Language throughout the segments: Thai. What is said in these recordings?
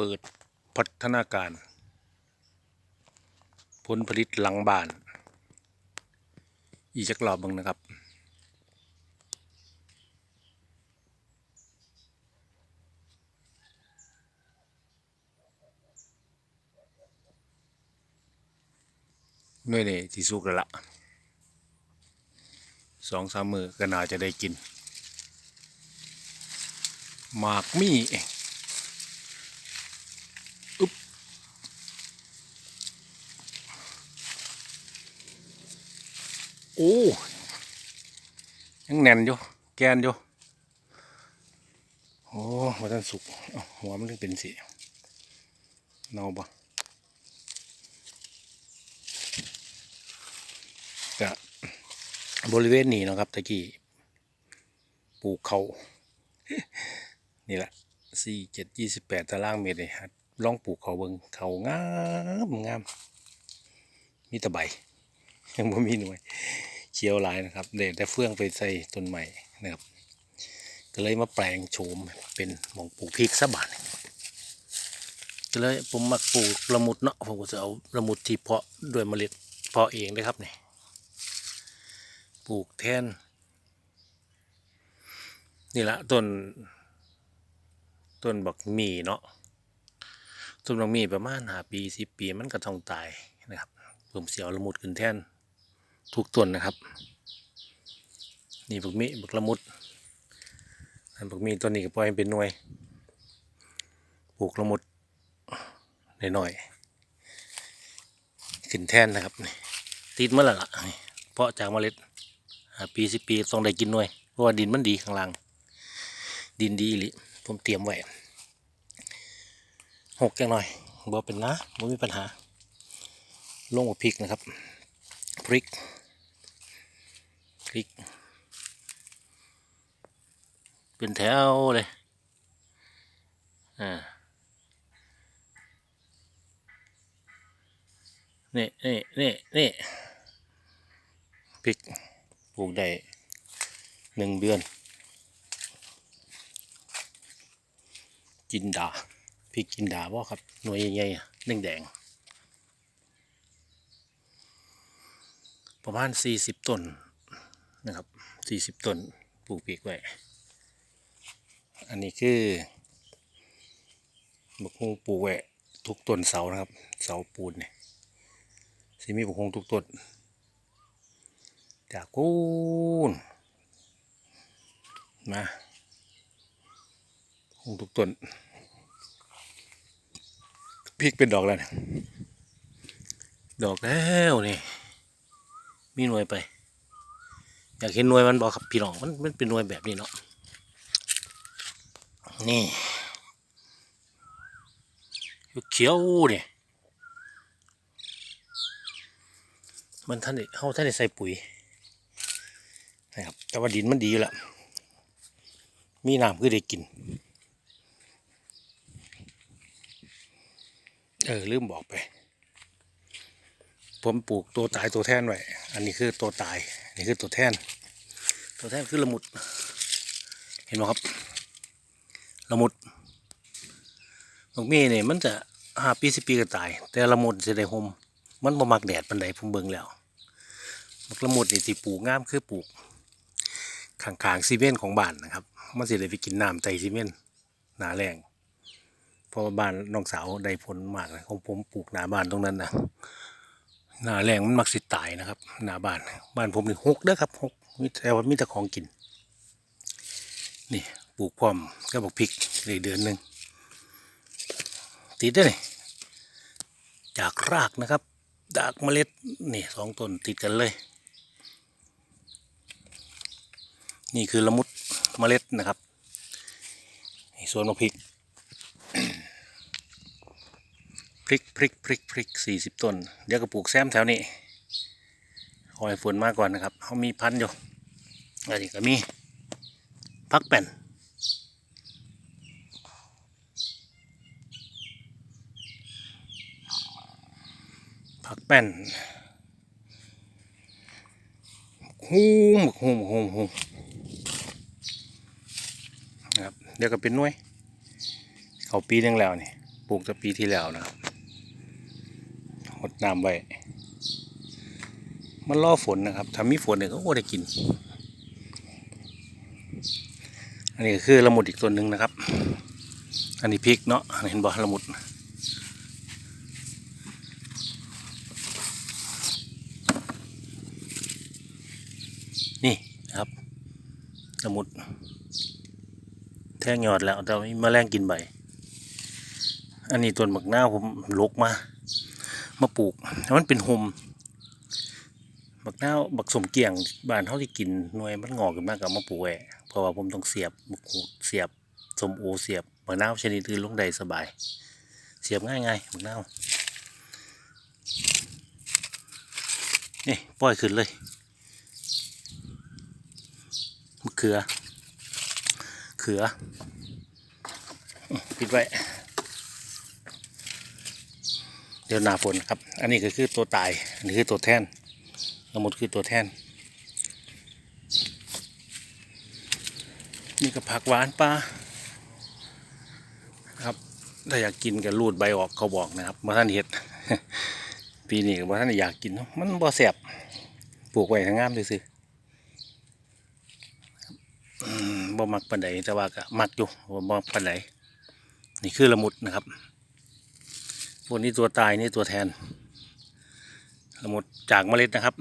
เปิดพัฒนาการ ผลผลิตหลังบ้าน อีกจักรอบบึงนะครับหน่วยนี่ที่สุกแล้วละสองสามมือก็น่าจะได้กินหมากมี่ โอ้ยังแน่นอยู่ แกนอยู่ โอ้มาท่านสุกหัวมันถึงเป็นสีเนาบ่ก็บริเวณนี้นะครับตะกี้ปลูกเขานี่แหละสี่เจ็ดยี่สิบแปดตารางเมตรเลยครับลองปลูกเขาเบิงเขางามงามมีตะใบ ยังไม่มีหน่วยเขียวหลายนะครับเด็ดแต่เฟื่องไปใส่ต้นใหม่นะครับ ก็เลยมาแปลงโฉมเป็นหมองปลูกพริกซะบาทก็เลยผมมักปลูกละมุดเนาะผมก็จะเอาละมุดที่เพาะด้วยเมล็ดเพาะเองเลยครับนี่ปลูกแทน นี่ละต้นต้นบักหมี่เนาะต้นบักหมี่ประมาณหาปีสิบปีมันก็ต้องตายนะครับผมเสียวละมุดขึ้นแท่น ทุกต้นนะครับ นี่บักมีบักละมุดอันบักมีต้นนี้ก็ปล่อยเป็นหน่วยปลูกละมุดหน่อยๆขึ้นแท่นนะครับนี่ติดเมาแล้วล่ละเพาะจากเมล็ดปีสิปีต้องได้กินหน่วยเพราะว่าดินมันดีข้างล่าง ดินดีอีหลิผมเตรียมไว้หกจังหน่อยบ่เป็นนะบ่มีปัญหาลงกับพริกนะครับ พริก ริก เป็นแถวเลย อ่า นี่นี่นี่นี่พริกปลูกได้หนึ่งเดือน จินดาพริกจินดาบ่ครับ หน่วยใหญ่ๆแดงแดงประมาณสี่สิบต้น นะครับสี่สิบต้นปลูกพริกไว้ อันนี้คือบักฮุงปลูกไว้ทุกต้นเสานะครับ เสาปูนเนี่ยสิมีบักฮุงทุกต้นจากกูนมาฮุงทุกต้นพริกเป็นดอกแล้วเนี่ยดอกแล้วนี่มีหน่วยไป อยากเห็นหน่วยมันบอกครับพี่น้องมันมันเป็นหน่วยแบบนี้เนาะนี่เขียวเนี่ยมันท่านเขาท่านใส่ปุ๋ยนะครับแต่ว่าดินมันดีอยู่แล้วมีน้ำคือได้กิน เออลืมบอกไป ผมปลูกตัวตายตัวแท่นไว้ อันนี้คือตัวตาย นนี้คือตัวแท่น ตัวแท่นคือละมุด เห็นไหมครับ ละมุดนกเมีเนี่ยมันจะห้าปีสิปีก็ตาย แต่ละมุดจะได้หมมันบ่มักแดดปันใดผมเบิ่งแล้วมักละมุดนี่ที่ปลูกงามคือปลูกข้างๆซีเมนต์ของบ้านนะครับ มันสิได้ไปกินน้ำไตซีเมนต์หนาแรงเพราะว่าบ้านน้องสาวได้ผลมากเลยของผมปลูกหน้าบ้านตรงนั้นนะ หน้าแรงมันมักสิตายนะครับหน้าบ้านบ้านผมนี่หกเด้อครับหกมีแต่ว่ามีแต่ของกิน นี่ปลูกพร้อมก็บอกพริกเลยเดือนหนึ่งติดได้เลยจากรากนะครับจากเมล็ดนี่สองต้นติดกันเลย นี่คือละมุดเมล็ดนะครับส่วนมะพริก พริกพริกพริกพริกสี่สิบต้น เดี๋ยวก็ปลูกแซมแถวนี้คอยฝนมาก่อนนะครับเขามีพันธุ์อยู่อันนี้ก็มีพักแป่นผักแป้นฮูมฮูมฮูมฮูนะครับเดี๋ยวก็เป็นน่วย เขาปีนึงแล้วนี่ ปลูกแต่ปีที่แล้วนะครับ หดน้ำไว้ มันรอฝนนะครับถ้ามีฝนเนี่ยก็โอ้ได้กิน อันนี้คือละมุดอีกตัวหนึ่งนะครับ อันนี้พริกเนาะเห็นบ่ละมุดนี่นะครับละมุด แท่งยอดแล้วแต่ว่มีแมลงกินใบ อันนี้ต้นบักหน้าผมลุกมา มาปลูกมันเป็นโฮมบักหน้าวบักสมเกียงบ้านเขาที่กินหน่วยมันงอกขึ้นมากกับมาปลูกแหวะเพราะว่าผมต้องเสียบบักหูดเสียบสมโอเสียบบักหน้าวชนิดอื่นลงได้สบาย เสียบง่ายๆบักหน้าวนี่ปล่อยขึ้นเลยมะเขือ เขือปิดไว้ เดี๋ยวหนาฝนครับ อันนี้ก็คือตัวตาย อันนี้คือตัวแท่นละมุดคือตัวแท่น นี่ก็ผักหวานปลาครับ ถ้าอยากกินก็รูดใบออกเขาบอกนะครับมาท่านเห็ด ปีนี้ก็บ่ท่านอยากกินเนาะมันบ่แสบปลูกไว้ทางงามซื่อๆอืมบ่มักปานใดแต่ว่าก็มักอยู่บ่มักปานใดนี่คือละมุดนะครับ พวกนี้ตัวตายนี่ตัวแทนละมุดจากเมล็ดนะครับ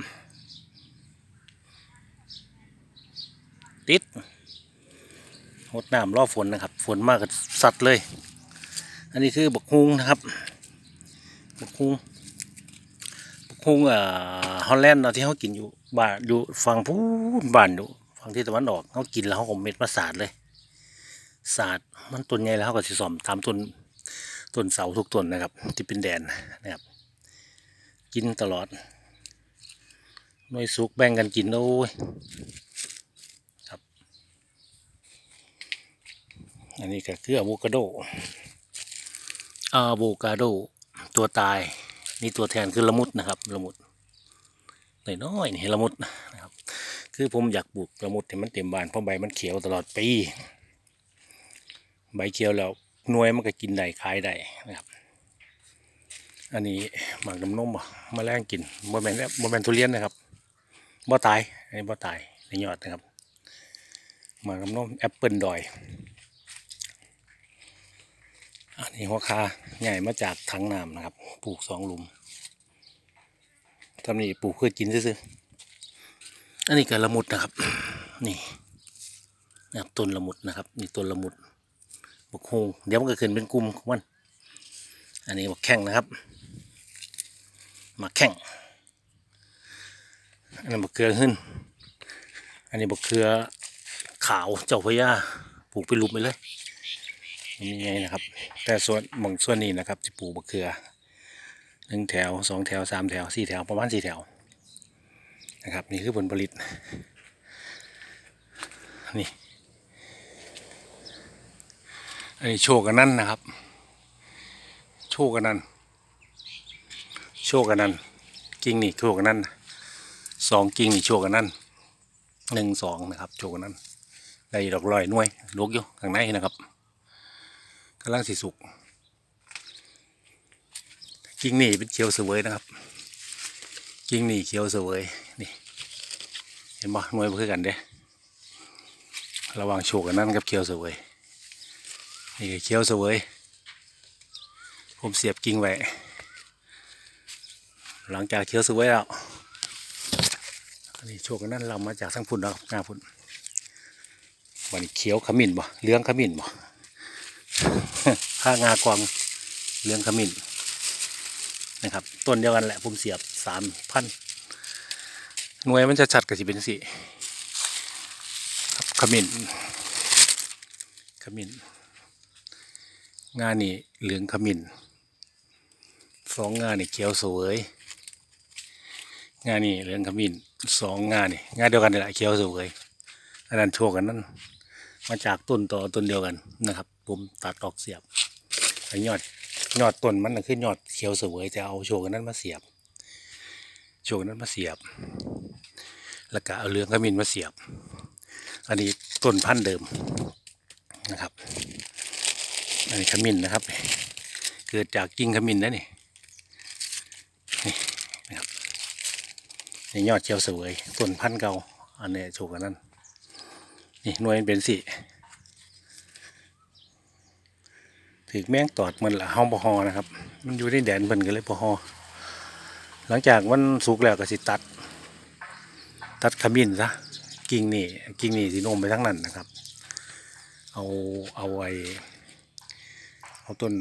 ติดหดน้ำรอฝนนะครับ ฝนมากกับสัตว์เลย อันนี้คือบักฮุงนะครับ บักฮุงบักฮุงอ่าฮอลแลนด์เนาที่เขากินอยู่บ้านอยู่ฝั่งพูนบ้านอยู่ฝั่งที่ตะวันออกเขากินแล้วเขาก็เม็ดมาสาดเลย สาดมันต้นใหญ่แล้วเขาก็สิสอมตามต้น ต้นเสาทุกต้นนะครับ ที่เป็นแดนนะครับ กินตลอดหน่วยสุกแบ่งกันกินโอ้ยครับ อันนี้ก็คืออะโวคาโดอะโวคาโด ตัวตายนี่ตัวแทนคือละมุดนะครับละมุดน้อยๆนี่ละมุดนะครับ คือผมอยากปลูกละมุดให้มันเต็มบานเพราะใบมันเขียวตลอดปี ใบเขียวแล้ว หน่วยมันก็กินได้ขายได้นะครับ อันนี้หมากน้ำนมอะมาแรงกินโมเมนต์โมเมนทุเรียนนะครับบ่ตายอันนี้บ่ตายในยอดนะครับหมากน้ำนมแอปเปิลดอยอันนี้หัวคาใหญ่มาจากถังน้ำนะครับ ปลูกสองหลุมทำนี่ปลูกเพื่อกินซื่อๆอันนี้ก็ละมุดนะครับ นี่นะครับต้นละมุดนะครับนี่ต้นละมุด บักฮงเดี๋ยวมันก็ขึ้นเป็นกลุ่มของมัน อันนี้บักแข้งนะครับมาแข้งอันนี้บักเกลือขึ้น อันนี้บักเกลือขาวเจ้าพญาปลูกไปลุมไปเลยมันมีไงนะครับ แต่ส่วนหมองส่วนนี้นะครับจะปลูกบักเกลือหนึ่งแถวสองแถวสามแถวสี่แถวประมาณสี่แถวนะครับ นี่คือผลผลิตนี่ อันนี้โชคกันนั่นนะครับ โชคกันนั่นโชคกันนั่นกิ่งนี่โชคกันนั่นสองกิ่งนี่โชคกันนั่นหนึ่งสองนะครับ โชคกันนั่นได้ดอกลอยน่วยลูกอยู่ข้างในนะครับกำลังสีสุกกิ่งนี่เป็นเขียวเสวยนะครับ กิ่งนี่เขียวเสวยนี่เห็นบ่หน่วยเพื่อกันเด้ระว่างโชคกันนั่นกับเขียวเสวย นี่เคี้ยวเสวย ผมเสียบกิ่งไว้ หลังจากเคี้ยวเสวยแล้วอันนี้โชคนนั่นเรามาจากทั้งพุ่นแล้วงาพุ่นวันนี้เขียวขมิ้นบ่เลี้ยงขมิ้นบ่ข้างากวางเลี้ยงขมิ้นนะครับ ต้นเดียวกันแหละผมเสียบสามพันหน่วยมันจะชัดกับสิเป็นสี่ขมิ้นขมิ้น งานนี่เหลืองขมิ้นสองงานนี่เขียวสวยงานนี่เหลืองขมิ้นสองงานนี่งานเดียวกันนี่แหละเขียวสวยอันนั้นโชว์กันนั่นมาจากต้นต่อต้นเดียวกันนะครับผมตัดออกเสียบไอ้ยอดยอดต้นมันน่ะคือยอดเขียวสวยจะเอาโชว์กันนั้นมาเสียบ โชว์กันนั้นมาเสียบ แล้วก็เอาเหลืองขมิ้นมาเสียบ อันนี้ต้นพันธุ์เดิมนะครับ อันนี้ขมิ้นนะครับ เกิดจากกิ่งขมิ้นนะนี่นี่นะครับนี่ยอดเจียวเสวยต้นพันธุ์เก่าอันนี้โชกกันนั่นนี่หน่วยเป็นสิถือแมงตอดมันละเฮาบ่ฮอนะครับ มันอยู่ในแดนเพิ่นก็เลยบ่ฮอหลังจากมันสุกแล้วก็สิตัด ตัดขมิ้นซะกิ่งนี่กิ่งนี่สิโน้มไปทั้งนั้นนะครับ เอาเอาไว้ เอาต้น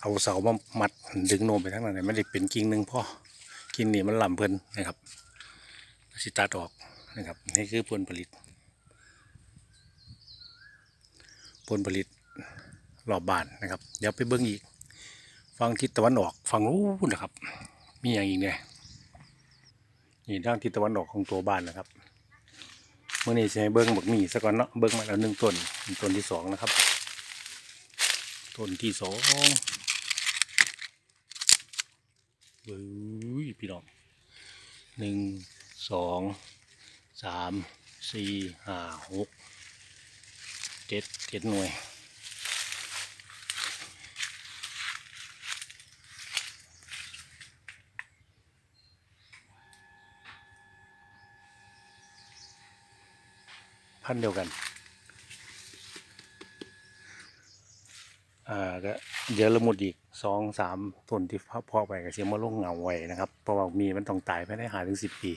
เอาเสามามัดดึงโนมไปทั้งนั้นไม่ได้เป็นกิ่งหนึ่งพ่อกิ่งนี่มันลำเพิ่นนะครับสิตัดอกนะครับนี่คือผลผลิต ผลผลิตรอบบ้านนะครับ เดี๋ยวไปเบิ้งอีก ฟังทิศตะวันออกฟังรู้นะครับ มีอย่างอีกเนี่ยนี่ด้านทิศตะวันออกของตัวบ้านนะครับเมื่อนี้ให้เบิ้งบักหมี่ซะก่อนเนาะเบิ้งมาแล้วหนึ่งต้นต้นที่สองนะครับ ต้นที่สองเบ้ยพี่น้องหนึ่งสองสามสี่ห้าหกเจ็ดเจ็ดหน่วยพันเดียวกัน อ่าก็เดี๋ยวละมุดอีกสองสามต้นที่พาะไปก็เสียมาลงเงาไว้นะครับเพราะว่ามีมันต้องตายภายในหาถึงสิบปี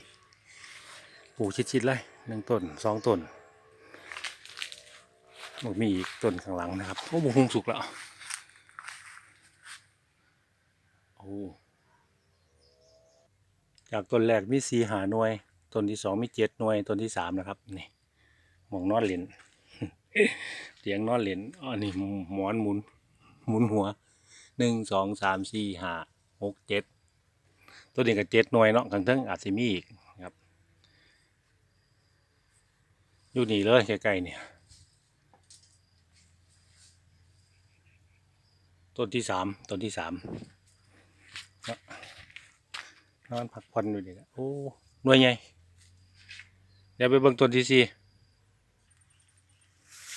ปลูกชิดๆเลยหนึ่งต้นสองต้นบอกมีอีกต้นข้างหลังนะครับโอ้บุคงสุกแล้วโอ้จากต้นแรกมีสี่หาหน่วยต้นที่สองมีเจ็ดหน่วยต้นที่สามนะครับนี่หมองนอนเหรียญเตียงนอนเหรียญอ๋อนี่หมอนหมุน หมุนหัวหนึ่งสองสามสี่ห้าหกเจ็ดตัวนี้ก็เจ็ดหน่วยเนาะข้างเทิงอาจจะมีอีกครับ อยู่นี่เลยใกล้ๆเนี่ยต้นที่สามต้นที่สามเนาะนอนพักผ่อนอยู่นี่ละโอ้หน่วยใหญ่เดี๋ยวไปเบิ่งต้นที่สี่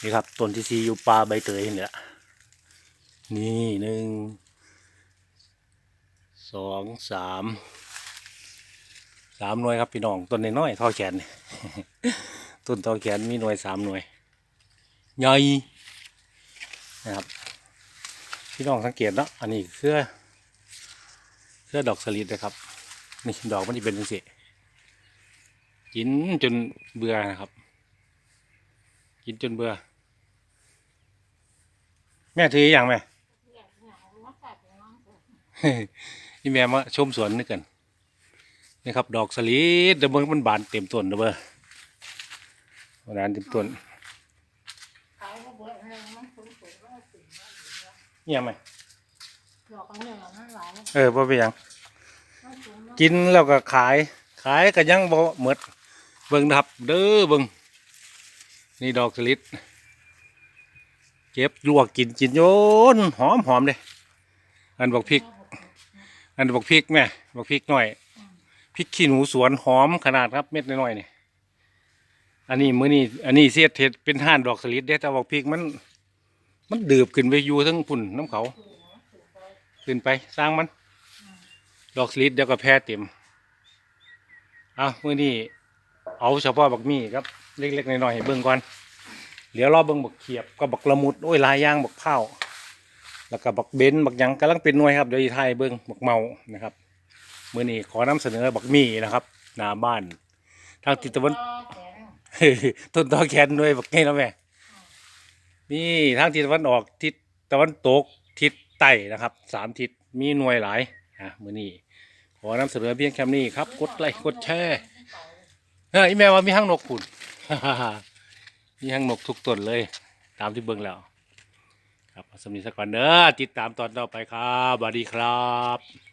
นี่ครับต้นที่สี่อยู่ป่าใบเตยนี่แหละ นี่หนึ่งสองสามสามหน่วยครับพี่น้องต้นน้อยๆท่อแขนต้นท่อแขนมีหน่วยสามหน่วยใหญ่นะครับพี่น้องสังเกตเนาะอันนี้เครือเครือดอกสลิดนะครับนี่ดอกมันจะเป็นสิกินจนเบื่อนะครับ กินจนเบื่อแม่ถืออย่างแม่ นี่แม่มาชมสวนนึกกันนี่ครับ ดอกสลีดเดี๋ยวเบิ่งมันบานเต็มต้นเด้อเบ้อบานเต็มต้นนี่ยังไหมดอกอันเนี้ยมันหลายเออบ่เป็นหยังมันสูงมันกินแล้วก็ขาย ขายก็ยังบ่หมดเบิ่งนะครับ เด้อเบิ่งนี่ดอกสลิดเก็บลวกกินกินโยนหอมหอมเลยอันบอกพริก อันบอกพริกแม่บอกพริกหน่อยพริกขี้หนูสวนหอมขนาดครับเม็ดน้อยๆนี่อันนี้มื้อนี้อันนี้เสียดเห็ดเป็นห่านดอกสลิดเด้แต่บอกพริกมัน มันดืบขึ้นไปอยู่ทั้งพุ่นน้ำเขา ขึ้นไปสร้างมัน ดอกสลิดเดี๋ยวก็แพ้เต็มเอามื้อนี้เอาเฉพาะบักมี่ครับเล็กๆน้อยๆให้เบิ่งก่อนเดี๋ยวรอเบิ่งบักเขียบกับบักละมุดโอ้ยหลายอย่างบักเผา แล้วก็บักเบนบักยังกำลังเป็นหน่วยครับเดี๋ยวอีไทยเบิ่งบักเมานะครับมื้อนี้ขอนำเสนอบักมีนะครับหน้าบ้าน ทางทิตะวันต้นตอแขนด้วยบักไงแล้วแม่นี่ทางทิศตะวันออกทิศตะวันตกทิศใต้นะครับสามทิศมีหน่วยหลายอะมื้อนี้ขอนำเสนอเพียงแค่นี้ครับ กดไลค์กดแชร์เฮ้ยแม่ว่ามีห้างนกขุนมีห้างนกทุกต้นเลย ตามที่เบิ่งแล้ว ครับเอาสำนีสักก่อนเด้อติดตามตอนต่อไปครับสวัสดีครับ